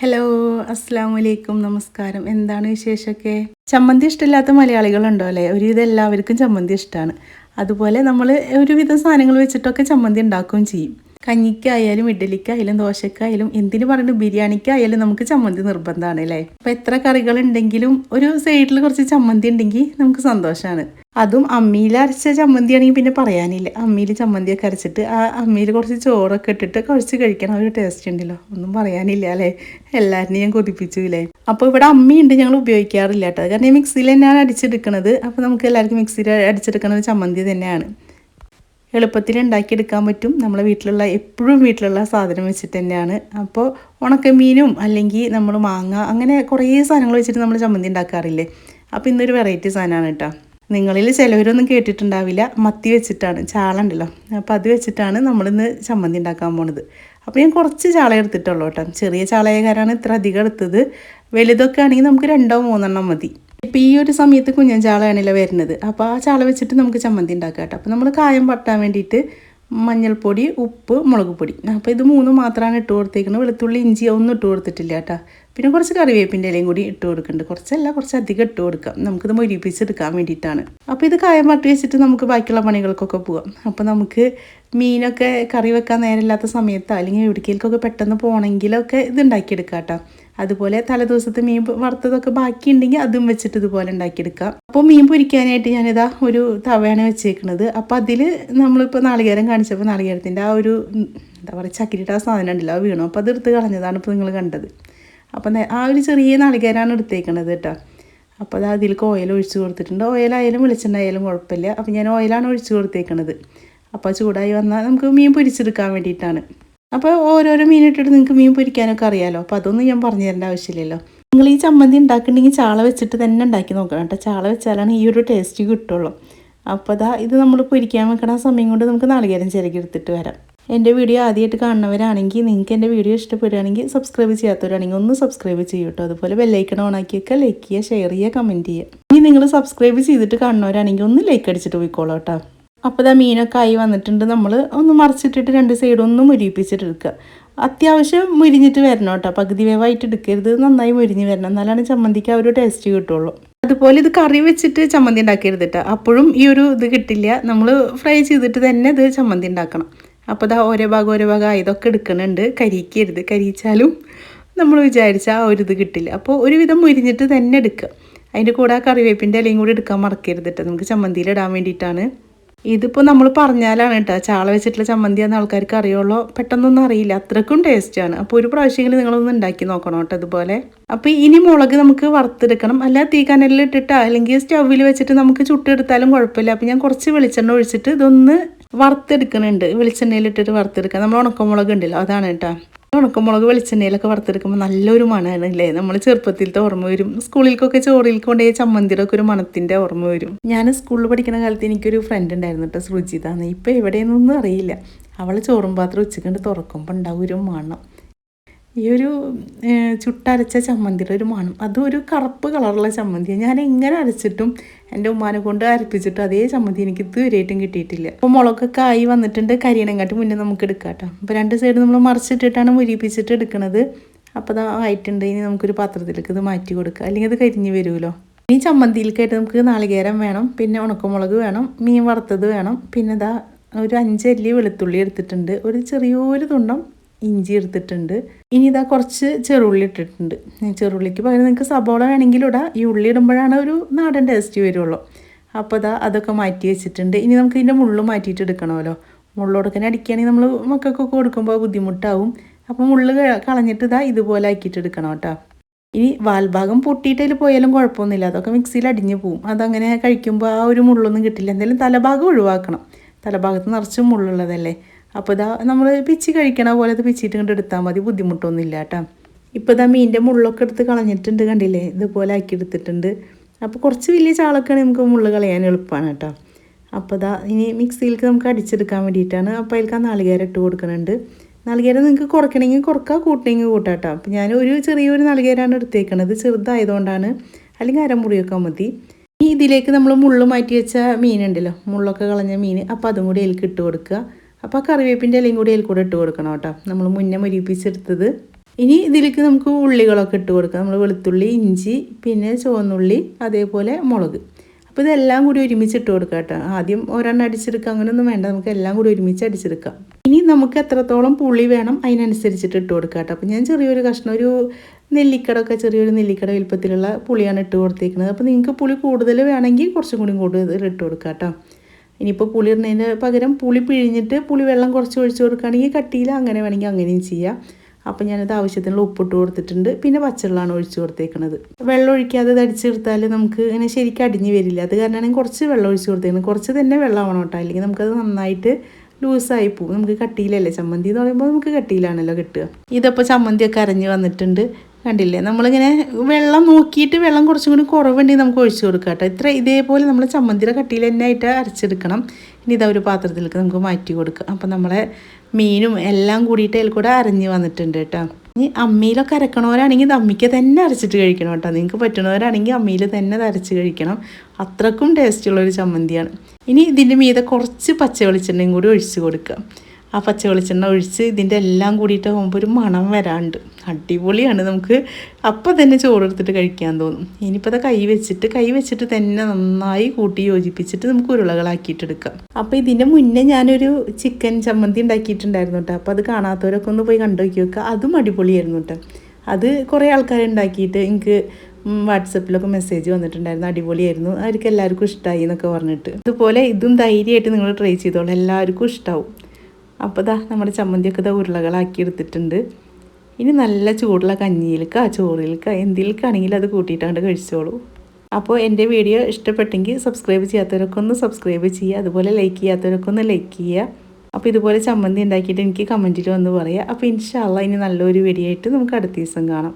Hello അസ്സാം വലൈക്കും നമസ്കാരം. എന്താണ് വിശേഷമൊക്കെ? ചമ്മന്തി ഇഷ്ടമില്ലാത്ത മലയാളികളുണ്ടോ അല്ലേ? ഒരുവിധം എല്ലാവർക്കും ചമ്മന്തി ഇഷ്ടമാണ് അതുപോലെ നമ്മൾ ഒരുവിധം സാധനങ്ങൾ വെച്ചിട്ടൊക്കെ ചമ്മന്തി ഉണ്ടാക്കുകയും ചെയ്യും. കഞ്ഞിക്കായാലും ഇഡ്ഡലിക്കായാലും ദോശക്കായാലും എന്തിനു പറഞ്ഞു ബിരിയാണിക്കായാലും നമുക്ക് ചമ്മന്തി നിർബന്ധമാണ് അല്ലേ? അപ്പം എത്ര കറികൾ ഉണ്ടെങ്കിലും ഒരു സൈഡിൽ കുറച്ച് ചമ്മന്തി ഉണ്ടെങ്കിൽ നമുക്ക് സന്തോഷമാണ് അതും അമ്മിയിൽ അരച്ച ചമ്മന്തി ആണെങ്കിൽ പിന്നെ പറയാനില്ല. അമ്മിയിൽ ചമ്മന്തിയൊക്കെ അരച്ചിട്ട് ആ അമ്മിയിൽ കുറച്ച് ചോറൊക്കെ ഇട്ടിട്ട് കുറച്ച് കഴിക്കണം. ഒരു ടേസ്റ്റ് ഉണ്ടല്ലോ. ഒന്നും പറയാനില്ല അല്ലേ? എല്ലാവരും ഞാൻ കൊതിപ്പിച്ചു ഇല്ലേ അപ്പോൾ ഇവിടെ അമ്മിയുണ്ട് ഞങ്ങൾ ഉപയോഗിക്കാറില്ല കേട്ടോ. കാരണം മിക്സിയിൽ തന്നെയാണ് അടിച്ചെടുക്കുന്നത് അപ്പോൾ നമുക്ക് എല്ലാവർക്കും മിക്സിയിൽ അടിച്ചെടുക്കുന്ന ചമ്മന്തി തന്നെയാണ്. എളുപ്പത്തിൽ ഉണ്ടാക്കിയെടുക്കാൻ പറ്റും. നമ്മളെ വീട്ടിലുള്ള എപ്പോഴും വീട്ടിലുള്ള സാധനം വെച്ചിട്ട് തന്നെയാണ്. അപ്പോൾ ഉണക്കമീനും അല്ലെങ്കിൽ നമ്മൾ മാങ്ങ അങ്ങനെ കുറേ സാധനങ്ങൾ വെച്ചിട്ട് നമ്മൾ ചമ്മന്തി ഉണ്ടാക്കാറില്ലേ? അപ്പോൾ ഇന്നൊരു വെറൈറ്റി സാധനമാണ് കേട്ടോ. നിങ്ങളിൽ ചിലവരൊന്നും കേട്ടിട്ടുണ്ടാവില്ല. മത്തി വെച്ചിട്ടാണ് ചാള ഉണ്ടല്ലോ. അപ്പോൾ അത് വെച്ചിട്ടാണ് നമ്മളിന്ന് ചമ്മന്തി ഉണ്ടാക്കാൻ പോണത്. അപ്പോൾ ഞാൻ കുറച്ച് ചാള എടുത്തിട്ടുള്ളൂ കേട്ടോ. ചെറിയ ചാളയക്കാരാണ് ഇത്ര അധികം എടുത്തത്. വലുതൊക്കെ ആണെങ്കിൽ നമുക്ക് രണ്ടോ മൂന്നെണ്ണം മതി. ഇപ്പം ഈ ഒരു സമയത്ത് കുഞ്ഞൻ ചാളയാണല്ലോ വരുന്നത്. അപ്പോൾ ആ ചാള വെച്ചിട്ട് നമുക്ക് ചമ്മന്തി ഉണ്ടാക്കാം കേട്ടോ. അപ്പോൾ നമ്മൾ കായം പട്ടാൻ വേണ്ടിയിട്ട് മഞ്ഞൾപ്പൊടി ഉപ്പ് മുളക് പൊടി. അപ്പോൾ ഇത് മൂന്നും മാത്രമാണ് ഇട്ട് കൊടുത്തേക്കുന്നത് വെളുത്തുള്ളി ഇഞ്ചി ഒന്നും ഇട്ട് കൊടുത്തിട്ടില്ല കേട്ടോ. പിന്നെ കുറച്ച് കറിവേപ്പിന്റെ ഇലയും കൂടി ഇട്ട് കൊടുക്കുന്നുണ്ട് കുറച്ചല്ല കുറച്ച് അധികം ഇട്ട് കൊടുക്കാം. നമുക്കിത് മൊരിപ്പിച്ചെടുക്കാൻ വേണ്ടിയിട്ടാണ്. അപ്പോൾ ഇത് കായം മട്ടി വെച്ചിട്ട് നമുക്ക് ബാക്കിയുള്ള പണികൾക്കൊക്കെ പോവാം. അപ്പോൾ നമുക്ക് മീനൊക്കെ കറി വെക്കാൻ നേരമില്ലാത്ത സമയത്തോ അല്ലെങ്കിൽ എവിടേക്കൊക്കെ പെട്ടെന്ന് പോകണമെങ്കിലൊക്കെ ഇത് ഉണ്ടാക്കിയെടുക്കാം കേട്ടോ. അതുപോലെ തലേദിവസത്തെ മീൻ വറുത്തതൊക്കെ ബാക്കിയുണ്ടെങ്കിൽ അതും വെച്ചിട്ട് ഇതുപോലെ ഉണ്ടാക്കിയെടുക്കാം അപ്പോൾ മീൻ പൊരിക്കാനായിട്ട് ഞാനിതാ ഒരു തവയാണ് വെച്ചേക്കുന്നത് അപ്പോൾ അതിൽ നമ്മളിപ്പോൾ നാളികേരം കാണിച്ചപ്പോൾ നാളികേരത്തിന്റെ ആ ഒരു എന്താ പറയുക ചക്കിരിട്ട ആ സാധനം ഉണ്ടല്ലോ അത് വീണു. അപ്പോൾ അത് എടുത്ത് കളഞ്ഞതാണ് ഇപ്പോൾ നിങ്ങൾ കണ്ടത്. അപ്പം ആ ഒരു ചെറിയ നാളികേരമാണ് എടുത്തേക്കണത് കേട്ടോ. അപ്പോൾ അത് അതിലേക്ക് ഓയിൽ ഒഴിച്ച് കൊടുത്തിട്ടുണ്ട്. ഓയിലായാലും വെളിച്ചെണ്ണ കുഴപ്പമില്ല. അപ്പോൾ ഞാൻ ഓയിലാണ് ഒഴിച്ച് കൊടുത്തേക്കണത്. അപ്പോൾ ചൂടായി വന്നാൽ നമുക്ക് മീൻ പൊരിച്ചെടുക്കാൻ വേണ്ടിയിട്ടാണ്. അപ്പോൾ ഓരോരോ മീൻ ഇട്ടിട്ട് നിങ്ങൾക്ക് മീൻ പൊരിക്കാനൊക്കെ അറിയാമല്ലോ അപ്പോൾ അതൊന്നും ഞാൻ പറഞ്ഞു തരേണ്ട ആവശ്യമില്ലല്ലോ. നിങ്ങൾ ഈ ചമ്മന്തി ഉണ്ടാക്കുന്നുണ്ടെങ്കിൽ ചാള വെച്ചിട്ട് തന്നെ ഉണ്ടാക്കി നോക്കണം കേട്ടോ. ചാള വെച്ചാലാണ് ഈ ഒരു ടേസ്റ്റ് കിട്ടുള്ളൂ. അപ്പോൾ അതാ ഇത് നമ്മൾ പൊരിക്കാൻ വെക്കണ സമയം കൊണ്ട് നമുക്ക് നാളികേരം ചിരകി എടുത്തിട്ട് വരാം. എന്റെ വീഡിയോ ആദ്യമായിട്ട് കാണുന്നവരാണെങ്കിൽ നിങ്ങൾക്ക് എന്റെ വീഡിയോ ഇഷ്ടപ്പെടുകയാണെങ്കിൽ സബ്സ്ക്രൈബ് ചെയ്യാത്തവരാണെങ്കിൽ ഒന്ന് സബ്സ്ക്രൈബ് ചെയ്യൂ കേട്ടോ. അതുപോലെ ബെല്ലൈക്കൺ ഓണാക്കിയൊക്കെ ലൈക്ക് ചെയ്യുക ഷെയർ ചെയ്യുക കമന്റ് ചെയ്യുക. ഇനി നിങ്ങൾ സബ്സ്ക്രൈബ് ചെയ്തിട്ട് കാണുന്നവരാണെങ്കിൽ ഒന്ന് ലൈക്ക് അടിച്ചിട്ട് പോയിക്കോളൂ കേട്ടോ. അപ്പോൾ ഇതാ മീനൊക്കെ ആയി വന്നിട്ടുണ്ട്. നമ്മൾ ഒന്ന് മറിച്ചിട്ടിട്ട് രണ്ട് സൈഡും ഒന്ന് മുരിപ്പിച്ചിട്ട് എടുക്കുക അത്യാവശ്യം മുരിഞ്ഞിട്ട് വരണം കേട്ടോ. പകുതി വേവായിട്ട് എടുക്കരുത്. നന്നായി മുരിഞ്ഞ് വരണം. എന്നാലാണ് ചമ്മന്തിക്ക് ആ ഒരു ടേസ്റ്റ് കിട്ടുള്ളൂ. അതുപോലെ ഇത് കറി വെച്ചിട്ട് ചമ്മന്തി ഉണ്ടാക്കരുത് കേട്ടോ. അപ്പോഴും ഈ ഒരു ഇത് കിട്ടില്ല. നമ്മൾ ഫ്രൈ ചെയ്തിട്ട് തന്നെ ഇത് ചമ്മന്തി ഉണ്ടാക്കണം. അപ്പോൾ ഇതാ ഓരോ ഭാഗം ഓരോ ഭാഗം ആയതൊക്കെ എടുക്കണുണ്ട്. കരിക്കരുത്. കരിച്ചാലും നമ്മൾ വിചാരിച്ച ആ ഒരു ഇത് കിട്ടില്ല. അപ്പോൾ ഒരുവിധം മുരിഞ്ഞിട്ട് തന്നെ എടുക്കുക. അതിന്റെ കൂടെ ആ കറിവേപ്പിന്റെ ഇലയും കൂടി എടുക്കാൻ മറക്കരുത് കേട്ടോ. നമുക്ക് ചമ്മന്തിയിൽ ഇടാൻ വേണ്ടിയിട്ടാണ്. ഇതിപ്പോൾ നമ്മൾ പറഞ്ഞാലാണ് കേട്ടോ ചാള വെച്ചിട്ടുള്ള ചമ്മന്തി എന്ന ആൾക്കാർക്ക് അറിയുള്ളൂ. പെട്ടെന്നൊന്നും അറിയില്ല. അത്രക്കും ടേസ്റ്റാണ് അപ്പോൾ ഒരു പ്രാവശ്യമെങ്കിലും നിങ്ങളൊന്ന് ഉണ്ടാക്കി നോക്കണം കേട്ടോ അതുപോലെ അപ്പോൾ ഇനി മുളക് നമുക്ക് വറുത്തെടുക്കണം. അല്ല തീ കനലിൽ ഇട്ടിട്ടോ? അല്ലെങ്കിൽ സ്റ്റൗവിൽ വെച്ചിട്ട് നമുക്ക് ചുട്ടെടുത്താലും കുഴപ്പമില്ല. അപ്പോൾ ഞാൻ കുറച്ച് വെളിച്ചെണ്ണ ഒഴിച്ചിട്ട് ഇതൊന്ന് വറുത്തെടുക്കണുണ്ട്. വെളിച്ചെണ്ണയിലിട്ടിട്ട് വറുത്തെടുക്കാം. നമ്മൾ ഉണക്കമുളക് ഉണ്ടല്ലോ അതാണ് കേട്ടോ. ഉണക്കമുളക് വെളിച്ചെണ്ണയിലൊക്കെ വറുത്തെടുക്കുമ്പോൾ നല്ലൊരു മണമാണ് അല്ലേ നമ്മൾ ചെറുപ്പത്തിലത്തെ ഓർമ്മ വരും. സ്കൂളിലേക്കൊക്കെ ചോറിൽ കൊണ്ടുപോയി ചമ്മന്തിയുടെ ഒരു മണത്തിന്റെ ഓർമ്മ വരും. ഞാൻ സ്കൂളിൽ പഠിക്കുന്ന കാലത്ത് എനിക്കൊരു ഫ്രണ്ട് ഉണ്ടായിരുന്നു കേട്ടോ ശ്രുചിതാന്ന് ഇപ്പോൾ എവിടെയെന്നൊന്നും അറിയില്ല. അവൾ ചോറും പാത്രം ഉച്ചക്കണ്ട് തുറക്കുമ്പോൾ ഉണ്ടാവും ഒരു മണം. ഈ ഒരു ചുട്ടരച്ച ചമ്മന്തിയുടെ ഒരു മണം. അതും ഒരു കറുപ്പ് കളറുള്ള ചമ്മന്തിയാണ് ഞാൻ എങ്ങനെ അരച്ചിട്ടും എന്റെ ഉമ്മാനെ കൊണ്ട് അരപ്പിച്ചിട്ടും അതേ ചമ്മന്തി എനിക്ക് ഇതുവരെയായിട്ടും കിട്ടിയിട്ടില്ല. അപ്പോൾ മുളകൊക്കെ ആയി വന്നിട്ടുണ്ട്. കരിയണങ്ങാട്ട് മുന്നേ നമുക്ക് എടുക്കാം കേട്ടോ. അപ്പോൾ രണ്ട് സൈഡ് നമ്മൾ മറിച്ചിട്ടിട്ടാണ് മുരിപ്പിച്ചിട്ട് എടുക്കുന്നത് അപ്പോൾ അത് ആയിട്ടുണ്ട്. ഇനി നമുക്കൊരു പാത്രത്തിലേക്ക് ഇത് മാറ്റി കൊടുക്കുക അല്ലെങ്കിൽ അത് കരിഞ്ഞ് വരുമല്ലോ. ഈ ചമ്മന്തിയിലേക്കായിട്ട് നമുക്ക് നാളികേരം വേണം. പിന്നെ ഉണക്കമുളക് വേണം. മീൻ വറുത്തത് വേണം. പിന്നെ ഇതാ ഒരു അഞ്ചല്ലി വെളുത്തുള്ളി എടുത്തിട്ടുണ്ട്. ഒരു ചെറിയൊരു തുണ്ടം ഇഞ്ചി എടുത്തിട്ടുണ്ട്. ഇനി ഇതാ കുറച്ച് ചെറുള്ളി ഇട്ടിട്ടുണ്ട്. ചെറുള്ളിക്ക് പകരം നിങ്ങൾക്ക് സബോള വേണമെങ്കിലും ഇടാം. ഈ ഉള്ളി ഇടുമ്പോഴാണ് ഒരു നാടൻ ടേസ്റ്റ് വരുള്ളൂ. അപ്പോൾ ഇതാ അതൊക്കെ മാറ്റി വെച്ചിട്ടുണ്ട്. ഇനി നമുക്ക് ഇതിന്റെ മുള്ളു മാറ്റിയിട്ട് എടുക്കണമല്ലോ. മുള്ളോടക്കനെ അടിക്കുകയാണെങ്കിൽ നമ്മൾ മക്കൾക്കൊക്കെ കൊടുക്കുമ്പോൾ ബുദ്ധിമുട്ടാവും. അപ്പോൾ മുള്ളു കളഞ്ഞിട്ട് ഇതാ ഇതുപോലെ ആക്കിയിട്ട് എടുക്കണം കേട്ടോ. ഇനി വാൽഭാഗം പൊട്ടിയിട്ടതിൽ പോയാലും കുഴപ്പമൊന്നുമില്ല. അതൊക്കെ മിക്സിയിൽ അടിഞ്ഞു പോവും. അതങ്ങനെ കഴിക്കുമ്പോൾ ആ ഒരു മുള്ളൊന്നും കിട്ടില്ല. എന്തായാലും തലഭാഗം ഒഴിവാക്കണം. തലഭാഗത്ത് നിറച്ച് മുള്ളുള്ളതല്ലേ. അപ്പോൾ ഇതാ നമ്മൾ പിച്ചി കഴിക്കണ പോലെ അത് പിച്ചിട്ട് കണ്ട് എടുത്താൽ മതി ബുദ്ധിമുട്ടൊന്നുമില്ല കേട്ടോ. ഇപ്പോൾ ഇതാ മീനിന്റെ മുള്ളൊക്കെ എടുത്ത് കളഞ്ഞിട്ടുണ്ട് കണ്ടില്ലേ ഇതുപോലെ ആക്കി എടുത്തിട്ടുണ്ട്. അപ്പോൾ കുറച്ച് വലിയ ചാളൊക്കെയാണ് നമുക്ക് മുള്ള് കളയാൻ എളുപ്പമാണ് കേട്ടോ. അപ്പോൾ ഇതാ ഇനി മിക്സിയിലേക്ക് നമുക്ക് അടിച്ചെടുക്കാൻ വേണ്ടിയിട്ടാണ് അപ്പോൾ അതിലേക്ക് ആ നാളികേരം ഇട്ട് കൊടുക്കുന്നുണ്ട്. നാളികേരം നിങ്ങൾക്ക് കുറയ്ക്കണമെങ്കിൽ കുറക്കാം കൂട്ടണമെങ്കിൽ കൂട്ടാം കേട്ടോ. അപ്പോൾ ഞാൻ ഒരു ചെറിയൊരു നാളികേരമാണ് എടുത്തേക്കണത് ചെറുതായതുകൊണ്ടാണ്. അല്ലെങ്കിൽ അരമുറിയൊക്കെ മതി. ഇനി ഇതിലേക്ക് നമ്മൾ മുള്ളു മാറ്റി വെച്ച മീനുണ്ടല്ലോ മുള്ളൊക്കെ കളഞ്ഞ മീൻ അപ്പോൾ അതും കൂടി അതിലേക്ക് ഇട്ട് കൊടുക്കുക. അപ്പോൾ കറിവേപ്പിന്റെ ഇലയും കൂടി അതിൽ കൂടെ ഇട്ട് കൊടുക്കണം കേട്ടോ. നമ്മൾ മുന്നേ മുരിപ്പിച്ചെടുത്തത്. ഇനി ഇതിലേക്ക് നമുക്ക് ഉള്ളികളൊക്കെ ഇട്ട് കൊടുക്കാം. നമ്മൾ വെളുത്തുള്ളി ഇഞ്ചി പിന്നെ ചുവന്നുള്ളി അതേപോലെ മുളക്. അപ്പോൾ ഇതെല്ലാം കൂടി ഒരുമിച്ച് ഇട്ട് കൊടുക്കാം കേട്ടോ. ആദ്യം ഒരെണ്ണം അടിച്ചെടുക്കുക അങ്ങനെയൊന്നും വേണ്ട. നമുക്ക് എല്ലാം കൂടി ഒരുമിച്ച് അടിച്ചെടുക്കാം. ഇനി നമുക്ക് എത്രത്തോളം പുളി വേണം അതിനനുസരിച്ചിട്ട് ഇട്ട് കൊടുക്കാം കേട്ടോ. അപ്പോൾ ഞാൻ ചെറിയൊരു കഷ്ണം ഒരു നെല്ലിക്കടൊക്കെ ചെറിയൊരു നെല്ലിക്കട വലുപ്പത്തിലുള്ള പുളിയാണ് ഇട്ട് കൊടുത്തേക്കുന്നത് അപ്പോൾ നിങ്ങൾക്ക് പുളി കൂടുതൽ വേണമെങ്കിൽ കുറച്ചും കൂടി കൂടുതൽ ഇട്ട് കൊടുക്കാം കേട്ടോ. ഇനിയിപ്പോൾ പുളി ഇടുന്നതിന് പകരം പുളി പിഴിഞ്ഞിട്ട് പുളി വെള്ളം കുറച്ച് ഒഴിച്ച് കൊടുക്കുകയാണെങ്കിൽ കട്ടിയിൽ അങ്ങനെ വേണമെങ്കിൽ അങ്ങനെയും ചെയ്യാം. അപ്പം ഞാനത് ആവശ്യത്തിനുള്ള ഉപ്പിട്ട് കൊടുത്തിട്ടുണ്ട്. പിന്നെ പച്ചവെള്ളമാണ് ഒഴിച്ച് കൊടുത്തേക്കുന്നത് വെള്ളം ഒഴിക്കാതെ അത് അടിച്ചെടുത്താൽ നമുക്ക് ഇങ്ങനെ ശരിക്കും അടിഞ്ഞ് വരില്ല. അത് കാരണമാണ് കുറച്ച് വെള്ളം ഒഴിച്ച് കൊടുത്തേക്കുന്നത് കുറച്ച് തന്നെ വെള്ളമാവണം കേട്ടോ. അല്ലെങ്കിൽ നമുക്കത് നന്നായിട്ട് ലൂസായി പോകും നമുക്ക് കട്ടിയിലല്ലേ? ചമ്മന്തി എന്ന് പറയുമ്പോൾ നമുക്ക് കട്ടിയിലാണല്ലോ കിട്ടുക. ഇതപ്പോൾ ചമ്മന്തിയൊക്കെ അരഞ്ഞ് വന്നിട്ടുണ്ട്. കണ്ടില്ലേ? നമ്മളിങ്ങനെ വെള്ളം നോക്കിയിട്ട് വെള്ളം കുറച്ചും കൂടി കുറവുണ്ടെങ്കിൽ നമുക്ക് ഒഴിച്ചു കൊടുക്കാം കേട്ടോ. ഇത്ര ഇതേപോലെ നമ്മൾ ചമ്മന്തിയുടെ കട്ടിയിൽ തന്നെ ആയിട്ട് അരച്ചെടുക്കണം. ഇനി ഇതാ ഒരു പാത്രത്തിലേക്ക് നമുക്ക് മാറ്റി കൊടുക്കാം. അപ്പം നമ്മളെ മീനും എല്ലാം കൂടിയിട്ട് അതിൽ കൂടെ അരഞ്ഞ് വന്നിട്ടുണ്ട് കേട്ടോ. ഇനി അമ്മിയിലൊക്കെ അരക്കണവരാണെങ്കിൽ ഇത് അമ്മിക്ക് തന്നെ അരച്ചിട്ട് കഴിക്കണം കേട്ടോ. നിങ്ങൾക്ക് പറ്റുന്നവരാണെങ്കിൽ അമ്മിയിൽ തന്നെ അരച്ച് കഴിക്കണം. അത്രക്കും ടേസ്റ്റുള്ളൊരു ചമ്മന്തിയാണ്. ഇനി ഇതിന്റെ മീതെ കുറച്ച് പച്ച വെളിച്ചെണ്ണയും കൂടി ഒഴിച്ച് കൊടുക്കുക ആ പച്ച വെളിച്ചെണ്ണ ഒഴിച്ച് ഇതിന്റെ എല്ലാം കൂടിയിട്ട് ആകുമ്പോൾ ഒരു മണം വരാണ്ട്. അടിപൊളിയാണ് നമുക്ക്. അപ്പം തന്നെ ചോറ് എടുത്തിട്ട് കഴിക്കാൻ തോന്നും. ഇനിയിപ്പോൾ അത് കൈ വെച്ചിട്ട് കൈ വെച്ചിട്ട് തന്നെ നന്നായി കൂട്ടി യോജിപ്പിച്ചിട്ട് നമുക്ക് ഉരുളകളാക്കിയിട്ടെടുക്കാം അപ്പോൾ ഇതിന്റെ മുന്നേ ഞാനൊരു ചിക്കൻ ചമ്മന്തി ഉണ്ടാക്കിയിട്ടുണ്ടായിരുന്നു കേട്ടോ അപ്പോൾ അത് കാണാത്തവരൊക്കെ ഒന്ന് പോയി കണ്ടു നോക്കി വെക്കുക അതും അടിപൊളിയായിരുന്നു കേട്ടോ അത് കുറേ ആൾക്കാർ ഉണ്ടാക്കിയിട്ട് എനിക്ക് വാട്സപ്പിലൊക്കെ മെസ്സേജ് വന്നിട്ടുണ്ടായിരുന്നു. അടിപൊളിയായിരുന്നു. അവർക്ക് എല്ലാവർക്കും ഇഷ്ടമായി എന്നൊക്കെ പറഞ്ഞിട്ട്. അതുപോലെ ഇതും ധൈര്യമായിട്ട് നിങ്ങൾ ട്രൈ ചെയ്തോളൂ. എല്ലാവർക്കും ഇഷ്ടമാവും അപ്പോൾ ഇതാ നമ്മുടെ ചമ്മന്തിയൊക്കെ ഇതാ ഉരുളകളാക്കി എടുത്തിട്ടുണ്ട്. ഇനി നല്ല ചൂടുള്ള കഞ്ഞിയിലേക്കാ ചോറിലേക്കാ എന്തിലേക്കാണെങ്കിലും അത് കൂട്ടിയിട്ടാണ്ട് കഴിച്ചോളൂ. അപ്പോൾ എന്റെ വീഡിയോ ഇഷ്ടപ്പെട്ടെങ്കിൽ സബ്സ്ക്രൈബ് ചെയ്യാത്തവരൊക്കെ ഒന്ന് സബ്സ്ക്രൈബ് ചെയ്യുക അതുപോലെ ലൈക്ക് ചെയ്യാത്തവരൊക്കെ ഒന്ന് ലൈക്ക് ചെയ്യുക. അപ്പോൾ ഇതുപോലെ ചമ്മന്തി ഉണ്ടാക്കിയിട്ട് എനിക്ക് കമന്റിൽ വന്ന് പറയുക അപ്പോൾ ഇൻഷാല്ല ഇനി നല്ലൊരു വീഡിയോ ആയിട്ട് നമുക്ക് അടുത്ത ദിവസം കാണാം.